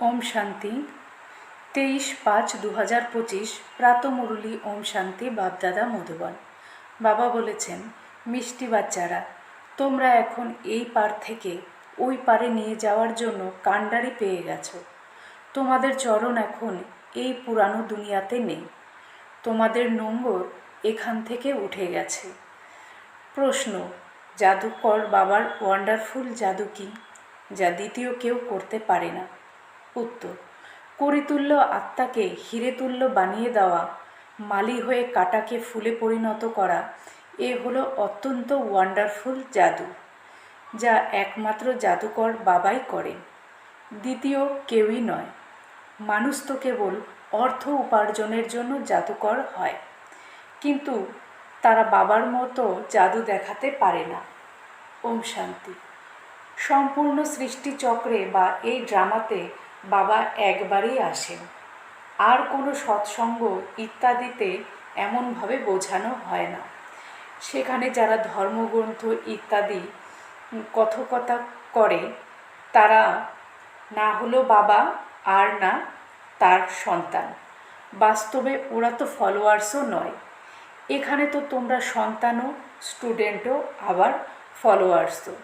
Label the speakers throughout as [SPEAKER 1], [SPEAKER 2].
[SPEAKER 1] ওম শান্তি। তেইশ পাঁচ দু হাজার পঁচিশ, প্রাতমুরলী ওম শান্তি, বাপদাদা মধুবন। বাবা বলেছেন, মিষ্টি বাচ্চারা, তোমরা এখন এই পার থেকে ওই পারে নিয়ে যাওয়ার জন্য কাণ্ডারি পেয়ে গেছো। তোমাদের চরণ এখন এই পুরানো দুনিয়াতে নেই। তোমাদের নম্বর এখান থেকে উঠে গেছে। প্রশ্ন, জাদুকর বাবার ওয়ান্ডারফুল জাদু কি? যা দ্বিতীয় কেউ করতে পারে না। উত্তর করিতুল্য আত্মাকে হিরেতুল্য বানিয়ে দেওয়া, মালি হয়ে কাটাকে ফুলে পরিণত করা, এ হলো অত্যন্ত ওয়ান্ডারফুল জাদু, যা একমাত্র জাদুকর বাবাই করেন। দ্বিতীয় কেউই নয়। মানুষ তো কেবল অর্থ উপার্জনের জন্য জাদুকর হয়, কিন্তু তারা বাবার মতো জাদু দেখাতে পারে না। ওম শান্তি। সম্পূর্ণ সৃষ্টিচক্রে বা এই ড্রামাতে বাবা একবারই আসেন। আর কোনো সৎসঙ্গ ইত্যাদিতে এমনভাবে বোঝানো হয় না। সেখানে যারা ধর্মগ্রন্থ ইত্যাদি কথকতা করে, তারা না হলো বাবা আর না তার সন্তান। বাস্তবে ওরা তো ফলোয়ার্সও নয়। এখানে তো তোমরা সন্তানও, স্টুডেন্টও, আবার ফলোয়ার্সও।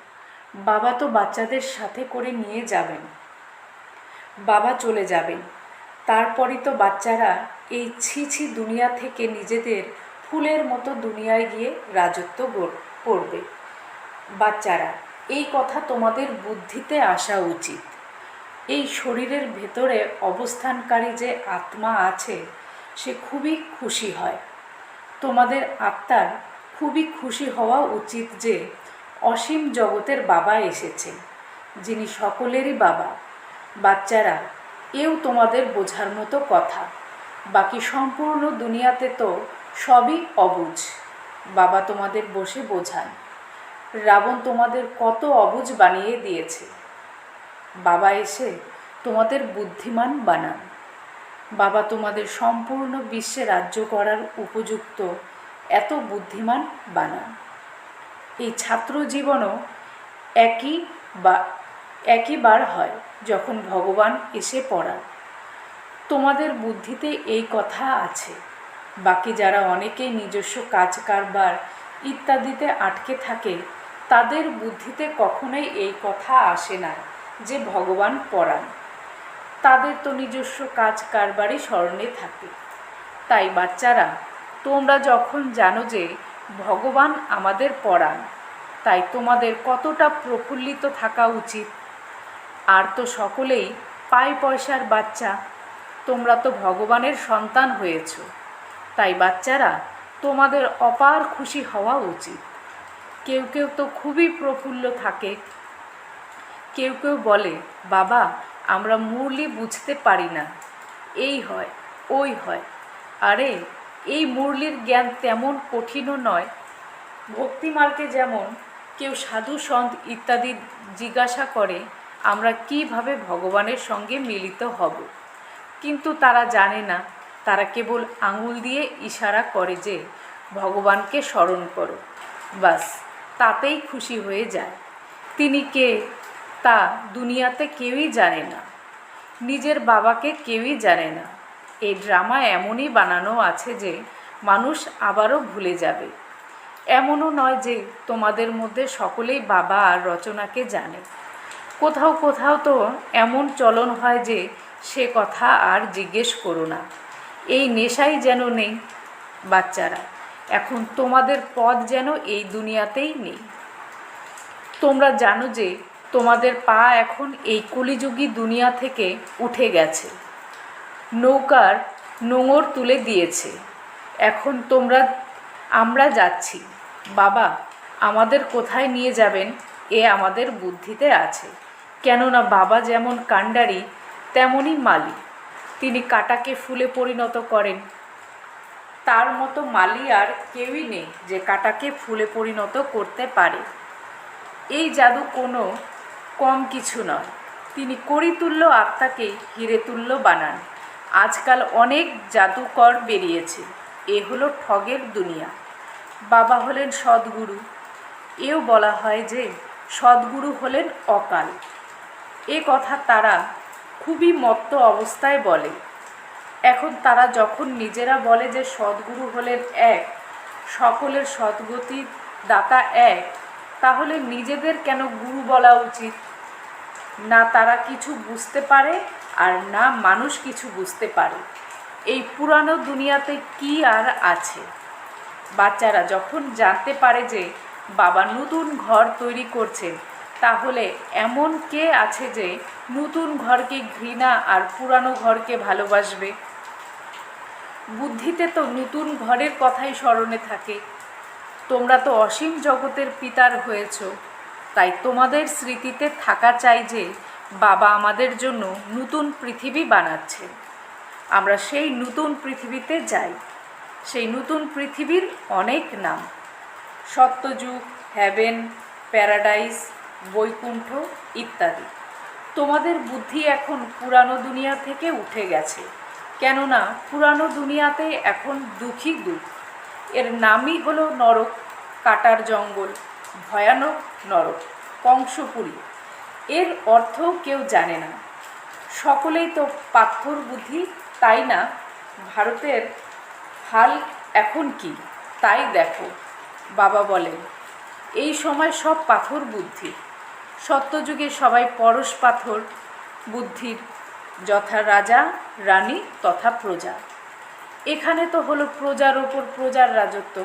[SPEAKER 1] বাবা তো বাচ্চাদের সাথে করে নিয়ে যাবেন। বাবা চলে যাবেন। তারপরই তো বাচ্চারা এই ছি ছি দুনিয়া থেকে নিজেদের ফুলের মতো দুনিয়ায় গিয়ে রাজত্ব করবে। বাচ্চারা, এই কথা তোমাদের বুদ্ধিতে আসা উচিত। এই শরীরের ভেতরে অবস্থানকারী যে আত্মা আছে, সে খুবই খুশি হয়। তোমাদের আত্মার খুবই খুশি হওয়া উচিত যে অসীম জগতের বাবা এসেছেন, যিনি সকলেরই বাবা। বাচ্চারা, এও তোমাদের বোঝার মতো কথা। বাকি সম্পূর্ণ দুনিয়াতে তো সবই অবুঝ। বাবা তোমাদের বসে বোঝান। রাবণ তোমাদের কত অবুঝ বানিয়ে দিয়েছে। বাবা এসে তোমাদের বুদ্ধিমান বানান। বাবা তোমাদের সম্পূর্ণ বিশ্বে রাজ্য করার উপযুক্ত এত বুদ্ধিমান বানান। এই ছাত্র জীবনও একই বা একইবার হয় যখন ভগবান এসে পড়ান। তোমাদের বুদ্ধিতে এই কথা আছে। বাকি যারা অনেকেই নিজস্ব কাজ, কারবার ইত্যাদিতে আটকে থাকে, তাদের বুদ্ধিতে কখনোই এই কথা আসে না যে ভগবান পড়ান। তাদের তো নিজস্ব কাজ, কারবারই স্মরণে থাকে। তাই বাচ্চারা, তোমরা যখন জানো যে ভগবান আমাদের পড়ান, তাই তোমাদের কতটা প্রফুল্লিত থাকা উচিত আর তো সকলেই পাই পয়সার বাচ্চা। তোমরা তো ভগবানের সন্তান হয়েছ। তাই বাচ্চারা, তোমাদের অপার খুশি হওয়া উচিত। কেউ কেউ তো খুবই প্রফুল্ল থাকে। কেউ কেউ বলে, বাবা, আমরা মুরলি বুঝতে পারি না। এই হয়, ওই হয়। আরে, এই মুরলির জ্ঞান তেমন কঠিনও নয়। ভক্তিমার্গে যেমন কেউ সাধু, সন্ত ইত্যাদি জিজ্ঞাসা করে আমরা কীভাবে ভগবানের সঙ্গে মিলিত হব। কিন্তু তারা জানে না, তারা কেবল আঙুল দিয়ে ইশারা করে যে, ভগবানকে স্মরণ করো। বাস, তাতেই খুশি হয়ে যায়। তিনি কে তা দুনিয়াতে কেউই জানে না। নিজের বাবাকে কেউই জানে না। এই ড্রামা এমনই বানানো আছে যে, মানুষ আবারও ভুলে যাবে। এমনও নয় যে, তোমাদের মধ্যে সকলেই বাবা আর রচনাকে জানে। কোথাও কোথাও তো এমন চলন হয় যে সে কথা আর জিজ্ঞেস করো না। এই নেশাই যেন নেই বাচ্চারা। এখন তোমাদের পদ যেন এই দুনিয়াতেই নেই। তোমরা জানো যে তোমাদের পা এখন এই কলিযুগী দুনিয়া থেকে উঠে গেছে। নৌকার নোঙর তুলে দিয়েছে। এখন তোমরা, আমরা যাচ্ছি। বাবা, আমাদের কোথায় নিয়ে যাবেন? এ আমাদের বুদ্ধিতে আছে। কেননা বাবা যেমন কাণ্ডারি, তেমনই মালি। তিনি কাটাকে ফুলে পরিণত করেন। তার মতো মালি আর কেউই নেই যে কাটাকে ফুলে পরিণত করতে পারে। এই জাদু কোনো কম কিছু নয়। তিনি করিতুল্য আত্মাকে হিরেতুল্য বানান। আজকাল অনেক জাদুকর বেরিয়েছে। এ হলো ঠগের দুনিয়া। বাবা হলেন সদ্গুরু। এও বলা হয় যে সদ্গুরু হলেন অকাল। এ কথা তারা খুবই মত্ত অবস্থায় বলে। এখন তারা যখন নিজেরা বলে যে সদ্গুরু হলেন এক, সকলের সদ্গতি দাতা এক, তাহলে নিজেদের কেন গুরু বলা উচিত? না তারা কিছু বুঝতে পারে আর না মানুষ কিছু বুঝতে পারে। এই পুরানো দুনিয়াতে কি আর আছে? বাচ্চারা যখন জানতে পারে যে বাবা নতুন ঘর তৈরি করছেন তাহলে এমন কে আছে যে নতুন ঘরকে ঘৃণা আর পুরানো ঘরকে ভালোবাসবে? বুদ্ধিতে তো নতুন ঘরের কথাই স্মরণে থাকে। তোমরা তো অসীম জগতের পিতার হয়েছ। তাই তোমাদের স্মৃতিতে থাকা চাই যে বাবা আমাদের জন্য নতুন পৃথিবী বানাচ্ছে। আমরা সেই নতুন পৃথিবীতে যাই। সেই নতুন পৃথিবীর অনেক নাম। সত্যযুগ হ্যাভেন প্যারাডাইস বৈকুণ্ঠ ইত্যাদি। তোমাদের বুদ্ধি এখন পুরানো দুনিয়া থেকে উঠে গেছে। কেননা পুরানো দুনিয়াতে এখন দুঃখী দুঃখ এর নামই হলো নরক, কাটার জঙ্গল, ভয়ানক নরক, কংসপুরী। এর অর্থ কেউ জানে না। সকলেই তো পাথর বুদ্ধি, তাই না? ভারতের হাল এখন কি? তাই দেখো, বাবা বলেন। এই সময় সব পাথর বুদ্ধি। সত্যযুগে সবাই পরশ পাথর, বুদ্ধির যথা রাজা, রানী তথা প্রজা। এখানে তো হলো প্রজার ওপর প্রজার রাজত্ব,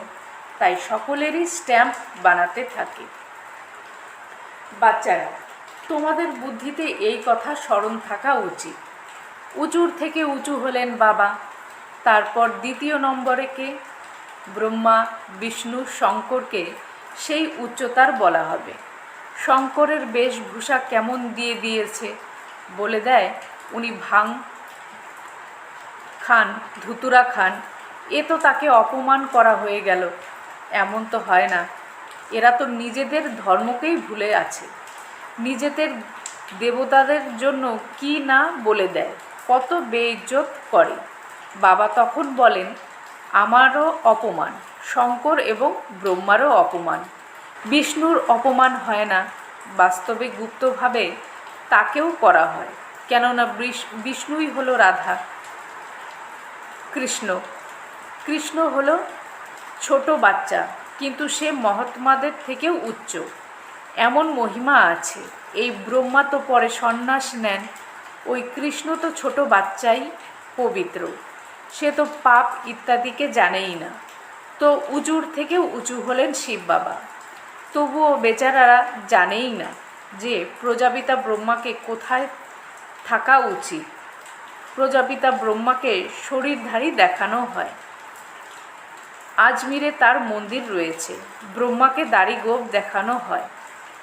[SPEAKER 1] তাই সকলেরই স্ট্যাম্প বানাতে থাকে। বাচ্চারা, তোমাদের বুদ্ধিতে এই কথা স্মরণ থাকা উচিত। উঁচুর থেকে উঁচু হলেন বাবা, তারপর দ্বিতীয় নম্বরে কে? ব্রহ্মা, বিষ্ণু, শঙ্করকে সেই উচ্চতার বলা হবে। শঙ্করের বেশভূষা কেমন দিয়ে দিয়েছে? বলে দেয়, উনি ভাং খান, ধুতুরা খান, এ তো তাকে অপমান করা হয়ে গেল। এমন তো হয় না। এরা তো নিজেদের ধর্মকেই ভুলে আছে। নিজেদের দেবতাদের জন্য কি না বলে দেয়, কত বেইজ্জত করে। বাবা তখন বলেন, আমারও অপমান, শঙ্কর এবং ব্রহ্মারও অপমান। বিষ্ণুর অপমান হয় না। বাস্তবে গুপ্তভাবে তাকেও করা হয়, কেননা বিষ্ণুই হলো রাধা। কৃষ্ণ। কৃষ্ণ হলো ছোট বাচ্চা, কিন্তু সে মহাত্মাদের থেকেও উচ্চ। এমন মহিমা আছে, এই ব্রহ্মা তো পরে সন্ন্যাস নেন, ওই কৃষ্ণ তো ছোট বাচ্চাই পবিত্র। সে তো পাপ ইত্যাদিকে জানেই না। তো উঁচুর থেকেও উঁচু হলেন শিব বাবা। তবুও বেচারারা জানেই না যে প্রজাপিতা ব্রহ্মাকে কোথায় থাকা উচিত। প্রজাপিতা ব্রহ্মাকে শরীরধারী দেখানো হয়। আজমিরে তার মন্দির রয়েছে। ব্রহ্মাকে দাড়ি গোপ দেখানো হয়।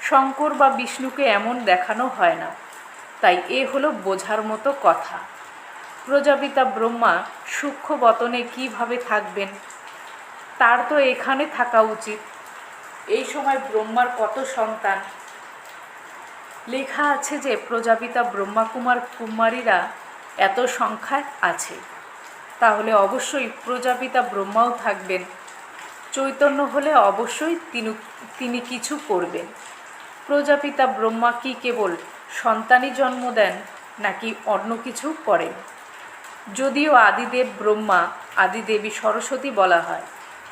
[SPEAKER 1] শঙ্কর বা বিষ্ণুকে এমন দেখানো হয় না। তাই এ হলো বোঝার মতো কথা। প্রজাপিতা ব্রহ্মা সূক্ষ্ম বতনে কীভাবে থাকবেন? তার তো এখানে থাকা উচিত। এই সময় ব্রহ্মার কত সন্তান? লেখা আছে যে প্রজাপিতা ব্রহ্মাকুমার কুমারীরা এত সংখ্যায় আছে। তাহলে অবশ্যই প্রজাপিতা ব্রহ্মাও থাকবেন। চৈতন্য হলে অবশ্যই তিনি তিনি কিছু করবেন। প্রজাপিতা ব্রহ্মা কি কেবল সন্তানই জন্ম দেন, নাকি অন্য কিছু করেন? যদিও আদিদেব ব্রহ্মা, আদিদেবী সরস্বতী বলা হয়,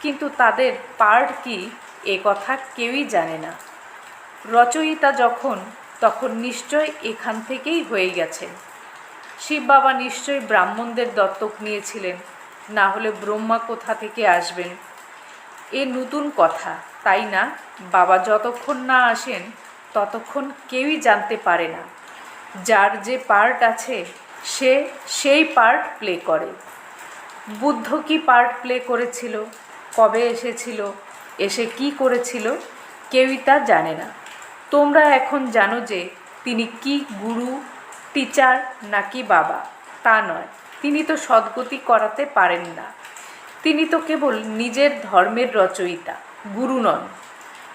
[SPEAKER 1] কিন্তু তাদের পার্ট কি এ কথা কেউই জানে না। রচয়িতা যখন, তখন নিশ্চয় এখান থেকেই হয়ে গেছেন। শিব বাবা নিশ্চয়ই ব্রাহ্মণদের দত্তক নিয়েছিলেন, না হলে ব্রহ্মা কোথা থেকে আসবেন? এ নতুন কথা, তাই না? বাবা যতক্ষণ না আসেন, ততক্ষণ কেউই জানতে পারে না। যার যে পার্ট আছে, সে সেই পার্ট প্লে করে। বুদ্ধ কি পার্ট প্লে করেছিল? কবে এসেছিল? এসে কি করেছিল কেউই তা জানে না। তোমরা এখন জানো যে তিনি কি গুরু, টিচার নাকি বাবা, তা নয়। তিনি তো সদ্গতি করাতে পারেন না। তিনি তো কেবল নিজের ধর্মের রচয়িতা, গুরু নন।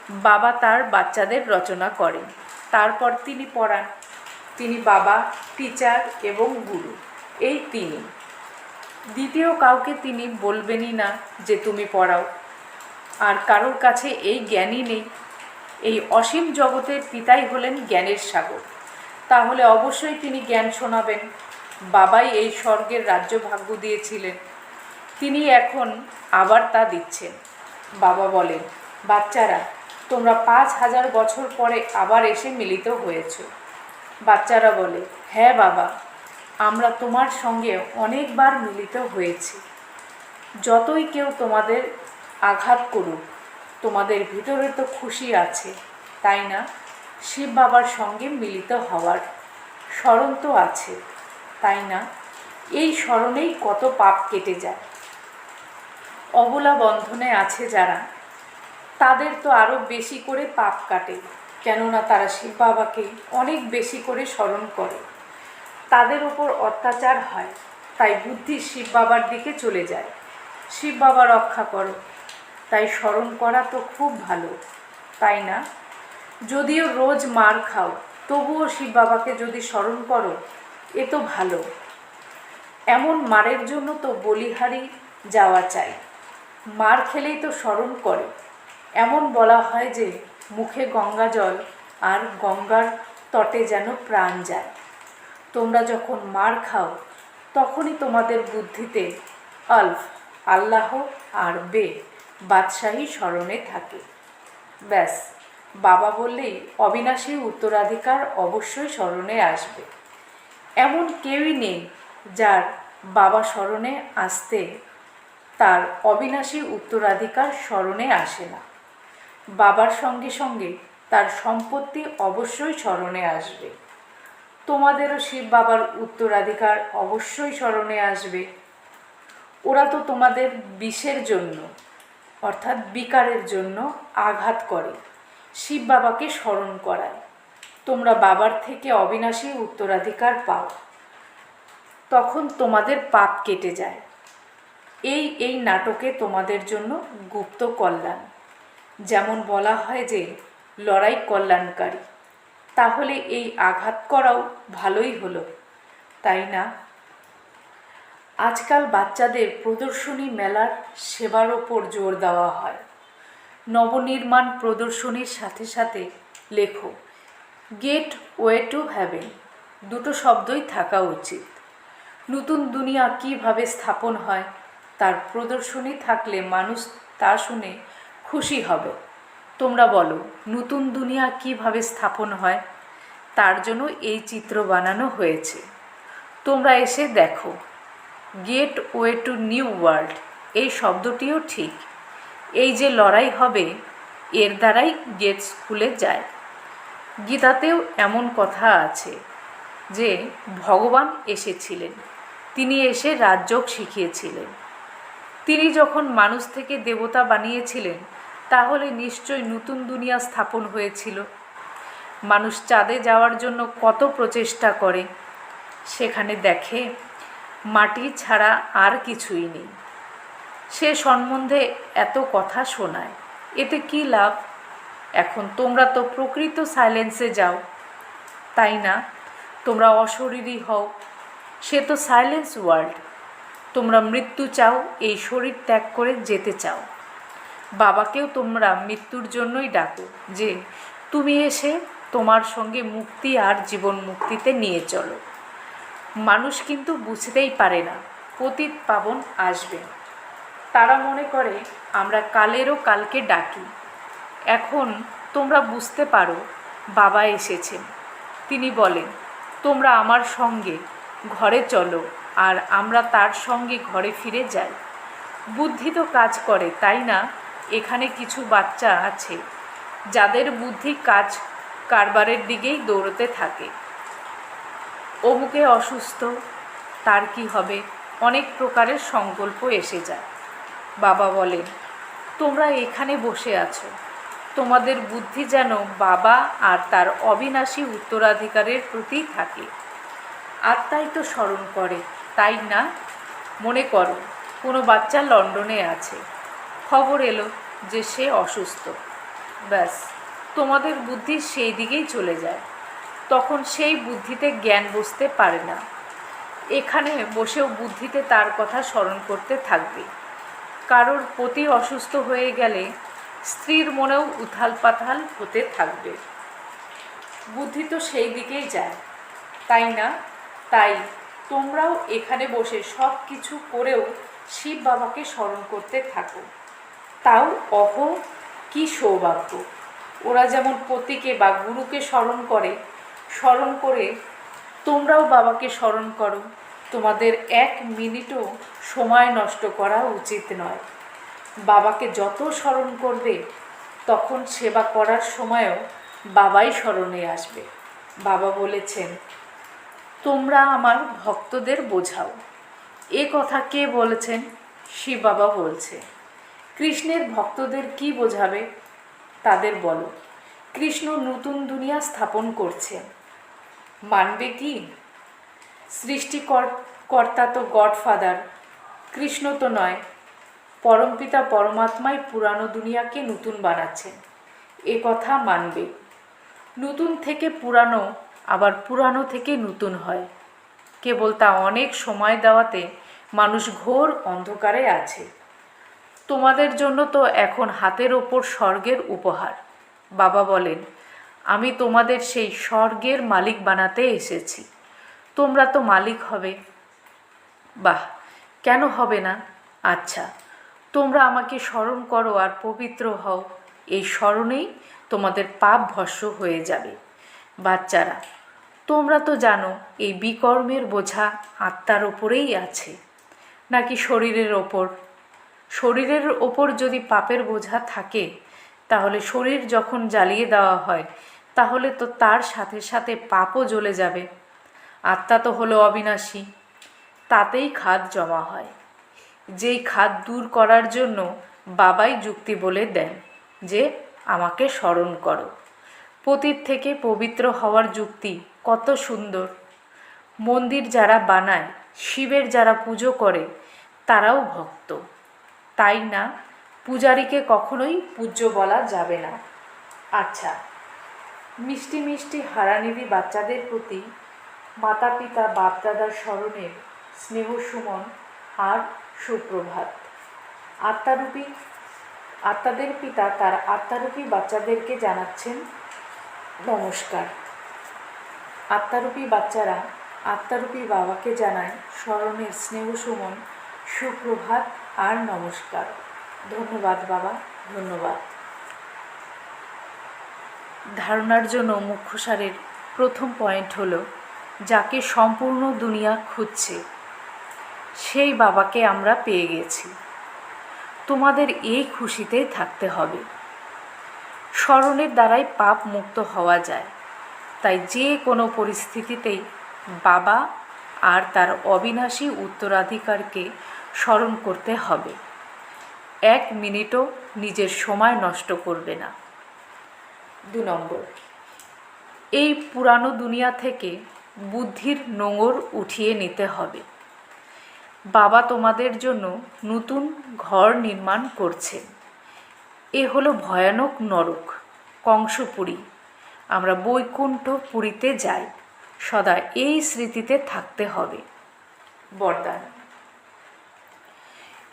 [SPEAKER 1] বাবা তার বাচ্চাদের রচনা করেন। তারপর তিনি পড়ান। তিনি বাবা, টিচার এবং গুরু। এই তিনি। দ্বিতীয় কাউকে তিনি বলবেনই না যে তুমি পড়াও। আর কারোর কাছে এই জ্ঞানই নেই। এই অসীম জগতের পিতাই হলেন জ্ঞানের সাগর। তাহলে অবশ্যই তিনি জ্ঞান শোনাবেন। বাবাই এই স্বর্গের রাজ্য ভাগ্য দিয়েছিলেন। তিনি এখন আবার তা দিচ্ছেন। বাবা বলেন, বাচ্চারা, তোমরা পাঁচ হাজার বছর পরে আবার এসে মিলিত হয়েছ। বাচ্চারা বলে হ্যাঁ বাবা, আমরা তোমার সঙ্গে অনেকবার মিলিত হয়েছি। যতই কেউ তোমাদের আঘাত করুক তোমাদের ভিতরে তো খুশি আছে, তাই না? শিব বাবার সঙ্গে মিলিত হওয়ার স্মরণ তো আছে, তাই না? এই স্মরণেই কত পাপ কেটে যায়। অবলা বন্ধনে আছে যারা, তাদের তো আরও বেশি করে পাপ কাটে, কেননা তারা শিব বাবাকে অনেক বেশি করে স্মরণ করে। তাদের ওপর অত্যাচার হয়, তাই বুদ্ধি শিব বাবার দিকে চলে যায়। শিব বাবা রক্ষা করো। তাই স্মরণ করা তো খুব ভালো, তাই না? যদিও রোজ মার খাও, তবুও শিব বাবাকে যদি স্মরণ করো, এ তো ভালো। এমন মারের জন্য তো বলিহারি যাওয়া চাই। মার খেলেই তো স্মরণ করে। এমন বলা হয় যে, মুখে গঙ্গা জল আর গঙ্গার তটে যেন প্রাণ যায়। তোমরা যখন মার খাও, তখনই তোমাদের বুদ্ধিতে আলফ, আল্লাহ আর বে বাদশাহী স্মরণে থাকে। ব্যাস, বাবা বললেই অবিনাশী উত্তরাধিকার অবশ্যই স্মরণে আসবে। এমন কেউই নেই যার বাবা স্মরণে আসতে তার অবিনাশী উত্তরাধিকার স্মরণে আসে না। বাবার সঙ্গে সঙ্গে তার সম্পত্তি অবশ্যই স্মরণে আসবে। তোমাদেরও শিব বাবার উত্তরাধিকার অবশ্যই স্মরণে আসবে। ওরা তো তোমাদের বিষের জন্য। অর্থাৎ বিকারের জন্য আঘাত করে। শিব বাবাকে স্মরণ করায়। তোমরা বাবার থেকে অবিনাশী উত্তরাধিকার পাও। তখন তোমাদের পাপ কেটে যায়। এই এই নাটকে তোমাদের জন্য গুপ্ত কল্যাণ। যেমন বলা হয় যে, লড়াই কল্যাণকারী। তাহলে এই আঘাত করাও ভালোই হলো। তাই না? আজকাল বাচ্চাদের প্রদর্শনী মেলার সেবার ওপর জোর দেওয়া হয়। নবনির্মাণ প্রদর্শনীর সাথে সাথে লেখো, গেট ওয়ে টু হ্যাভেন দুটো শব্দই থাকা উচিত। নতুন দুনিয়া কীভাবে স্থাপন হয়, তার প্রদর্শনী থাকলে মানুষ তা শুনে খুশি হবে। তোমরা বলো, নতুন দুনিয়া কীভাবে স্থাপন হয়, তার জন্য এই চিত্র বানানো হয়েছে। তোমরা এসে দেখো। Gateway to new world. এই শব্দটিও ঠিক। এই যে লড়াই হবে, এর দ্বারাই গেট স্কুলে যায়। গীতাতেও এমন কথা আছে যে, ভগবান এসেছিলেন। তিনি এসে রাজযোগ শিখিয়েছিলেন। তিনি যখন মানুষ থেকে দেবতা বানিয়েছিলেন, তাহলে নিশ্চয় নতুন দুনিয়া স্থাপন হয়েছিল। মানুষ চাঁদে যাওয়ার জন্য কত প্রচেষ্টা করে। সেখানে দেখে মাটি ছাড়া আর কিছুই নেই। সে সম্বন্ধে এত কথা শোনায়, এতে কি লাভ? এখন তোমরা তো প্রকৃত সাইলেন্সে যাও। তাই না? তোমরা অশরীরী হও। সে তো সাইলেন্স ওয়ার্ল্ড। তোমরা মৃত্যু চাও, এই শরীর ত্যাগ করে যেতে চাও। বাবাকেও তোমরা মৃত্যুর জন্যই ডাকো যে, তুমি এসে তোমার সঙ্গে মুক্তি আর জীবন মুক্তিতে নিয়ে চলো। মানুষ কিন্তু বুঝতেই পারে না, পতিত পাবন আসবে। তারা মনে করে, আমরা কালেরও কালকে ডাকি। এখন তোমরা বুঝতে পারো, বাবা এসেছেন। তিনি বলেন, তোমরা আমার সঙ্গে ঘরে চলো আর আমরা তার সঙ্গে ঘরে ফিরে যাই। বুদ্ধি তো কাজ করে, তাই না? এখানে কিছু বাচ্চা আছে, যাদের বুদ্ধি কাজ কারবারের দিকেই দৌড়তে থাকে। অমুকে অসুস্থ, তার কি হবে? অনেক প্রকারের সংকল্প এসে যায়। বাবা বলেন, তোমরা এখানে বসে আছো। তোমাদের বুদ্ধি যেন বাবা আর তার অবিনাশী উত্তরাধিকারের প্রতি থাকে। আত্মাই তো স্মরণ করে, তাই না? মনে করো, কোনো বাচ্চা লন্ডনে আছে। খবর এলো যে সে অসুস্থ। ব্যাস, তোমাদের বুদ্ধি সেই দিকেই চলে যায়। তখন সেই বুদ্ধিতে জ্ঞান বসতে পারে না। এখানে বসেও বুদ্ধিতে তার কথা স্মরণ করতে থাকবে। কারোর পতি অসুস্থ হয়ে গেলে স্ত্রীর মনেও উথাল পাথাল হতে থাকবে। বুদ্ধি তো সেই দিকেই যায়, তাই না? তাই তোমরাও এখানে বসে সব কিছু করেও শিব বাবাকে স্মরণ করতে থাকো। তাও অহ, কি সৌভাগ্য। ওরা যেমন পতিকে বা গুরুকে স্মরণ করে স্মরণ করে তোমরাও বাবাকে স্মরণ করো। তোমাদের এক মিনিটও সময় নষ্ট করা উচিত নয়। বাবাকে যত স্মরণ করবে, তখন সেবা করার সময়ও বাবাই স্মরণে আসবে। বাবা বলেছেন, তোমরা আমার ভক্তদের বোঝাও। এ কথা কে বলেছেন? শিব বাবা বলছে, কৃষ্ণের ভক্তদের কি বোঝাবে? তাদের বলো। কৃষ্ণ নতুন দুনিয়া স্থাপন করছেন। মানবে কি? সৃষ্টিকর কর্তা তো গডফাদার, কৃষ্ণ তো নয়। পরমপিতা পরমাত্মাই পুরানো দুনিয়াকে নতুন বানাচ্ছেন এ কথা মানবে। নতুন থেকে পুরানো, আবার পুরানো থেকে নতুন হয়। কেবল তা অনেক সময় দেওয়াতে মানুষ ঘোর অন্ধকারে আছে। তোমাদের জন্য তো এখন হাতের ওপর স্বর্গের উপহার। বাবা বলেন আমি তোমাদের সেই স্বর্গের মালিক বানাতে এসেছি। তোমরা তো মালিক হবে। বাহ, কেন হবে না? আচ্ছা তোমরা আমাকে স্মরণ করো আর পবিত্র হও। এই স্মরণেই তোমাদের পাপ ভস্য হয়ে যাবে। বাচ্চারা, তোমরা তো জানো, এই বিকর্মের বোঝা আত্মার ওপরেই আছে। নাকি শরীরের ওপর? শরীরের ওপর যদি পাপের বোঝা থাকে তাহলে শরীর যখন জ্বালিয়ে দেওয়া হয়, তাহলে তো তার সাথে সাথে পাপও জ্বলে যাবে। আত্মা তো হলো অবিনাশী। তাতেই খাদ জমা হয়। যেই খাদ দূর করার জন্য বাবাই যুক্তি বলে দেন যে, আমাকে স্মরণ করো। পতীত থেকে পবিত্র হওয়ার যুক্তি কত সুন্দর। মন্দির যারা বানায়, শিবের যারা পুজো করে, তারাও ভক্ত। তাই না? পূজারীকে কখনোই পূজ্য বলা যাবে না। আচ্ছা মিষ্টি মিষ্টি হারানিধি বাচ্চাদের প্রতি মাতা পিতা বাপদাদার স্মরণের স্নেহ সুমন আর সুপ্রভাত। আত্মারূপী, আত্মাদের পিতা তার আত্মারূপী বাচ্চাদেরকে জানাচ্ছেন নমস্কার। আত্মারূপী বাচ্চারা আত্মারূপী বাবাকে জানায় স্মরণের স্নেহ সুমন, সুপ্রভাত আর নমস্কার। ধন্যবাদ, বাবা। ধন্যবাদ। ধারণার জন্য মুখ্যসারের প্রথম পয়েন্ট হলো, যাকে সম্পূর্ণ দুনিয়া খুঁজছে, সেই বাবাকে আমরা পেয়ে গেছি। তোমাদের এই খুশিতেই থাকতে হবে। স্মরণের দ্বারাই পাপ মুক্ত হওয়া যায়। তাই যে কোনো পরিস্থিতিতেই বাবা আর তার অবিনাশী উত্তরাধিকারকে স্মরণ করতে হবে। এক মিনিটও নিজের সময় নষ্ট করবে না। দু নম্বর। এই পুরানো দুনিয়া থেকে বুদ্ধির নোঙর উঠিয়ে নিতে হবে। বাবা তোমাদের জন্য নতুন ঘর নির্মাণ করছেন। এ হলো ভয়ানক নরক, কংসপুরী। আমরা বৈকুণ্ঠ পুরীতে যাই। সদা এই স্মৃতিতে থাকতে হবে। বরদান।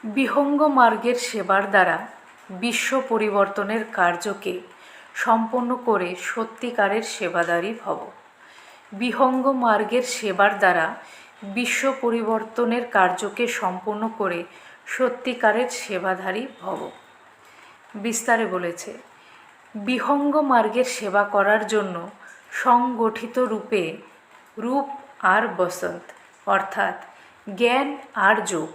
[SPEAKER 1] বিহঙ্গ মার্গের সেবার দ্বারা বিশ্ব পরিবর্তনের কার্যকে সম্পন্ন করে সত্যিকারের সেবাদারী ভব। বিহঙ্গ মার্গের সেবার দ্বারা বিশ্ব পরিবর্তনের কার্যকে সম্পন্ন করে সত্যিকারের সেবাধারী ভব। বিস্তারে বলেছে, বিহঙ্গ মার্গের সেবা করার জন্য সংগঠিত রূপে রূপ আর বসন্ত, অর্থাৎ জ্ঞান আর যোগ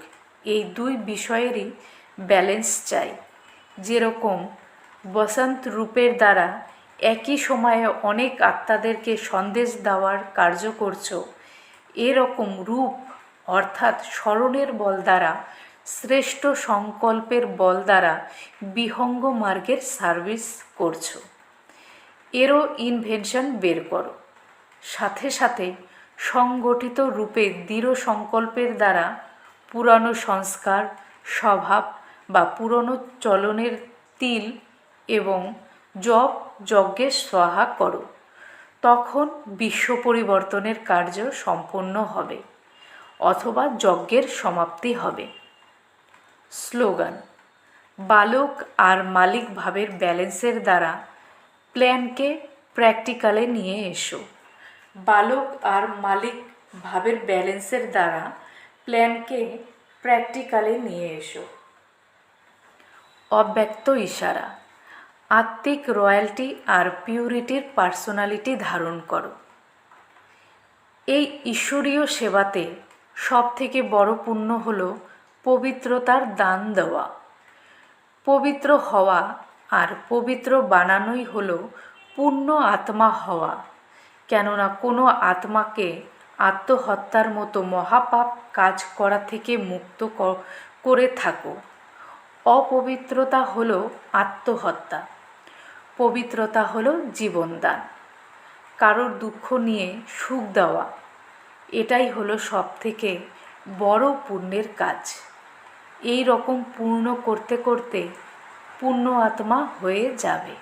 [SPEAKER 1] এই দুই বিষয়েরই ব্যালেন্স চাই। যেরকম বসন্ত রূপের দ্বারা একই সময়ে অনেক আত্মাদেরকে সন্দেশ দেওয়ার কার্য করছ, এরকম রূপ অর্থাৎ স্মরণের বল দ্বারা, শ্রেষ্ঠ সংকল্পের বল দ্বারা বিহঙ্গ মার্গের সার্ভিস করছ। এরও ইনভেনশন বের করো। সাথে সাথে সংগঠিত রূপে দৃঢ় সংকল্পের দ্বারা পুরানো সংস্কার, স্বভাব বা পুরনো চলনের তিল এবং জপ যজ্ঞের সহা করো। তখন বিশ্ব পরিবর্তনের কার্য সম্পন্ন হবে অথবা যজ্ঞের সমাপ্তি হবে। স্লোগান, বালক আর মালিক ভাবের ব্যালেন্সের দ্বারা প্ল্যানকে প্র্যাকটিক্যালে নিয়ে এসো। বালক আর মালিক ভাবের ব্যালেন্সের দ্বারা প্ল্যানকে প্র্যাকটিক্যালে নিয়ে এসো। অব্যক্ত ইশারা, আত্মিক রয়্যালটি আর পিউরিটির পার্সোনালিটি ধারণ করো। এই ঈশ্বরীয় সেবাতে সব থেকে বড় পুণ্য হল পবিত্রতার দান দেওয়া। পবিত্র হওয়া আর পবিত্র বানানোই হল পূর্ণ আত্মা হওয়া, কেননা কোনো আত্মাকে আত্মহত্যার মতো মহাপাপ কাজ করা থেকে মুক্ত করে থাকো। অপবিত্রতা হল আত্মহত্যা। পবিত্রতা হল জীবনদান। কারোর দুঃখ নিয়ে সুখ দেওয়া। এটাই হলো সব থেকে বড় পুণ্যের কাজ। এই রকম পূর্ণ করতে করতে পূর্ণ আত্মা হয়ে যাবে।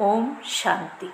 [SPEAKER 1] ওম শান্তি।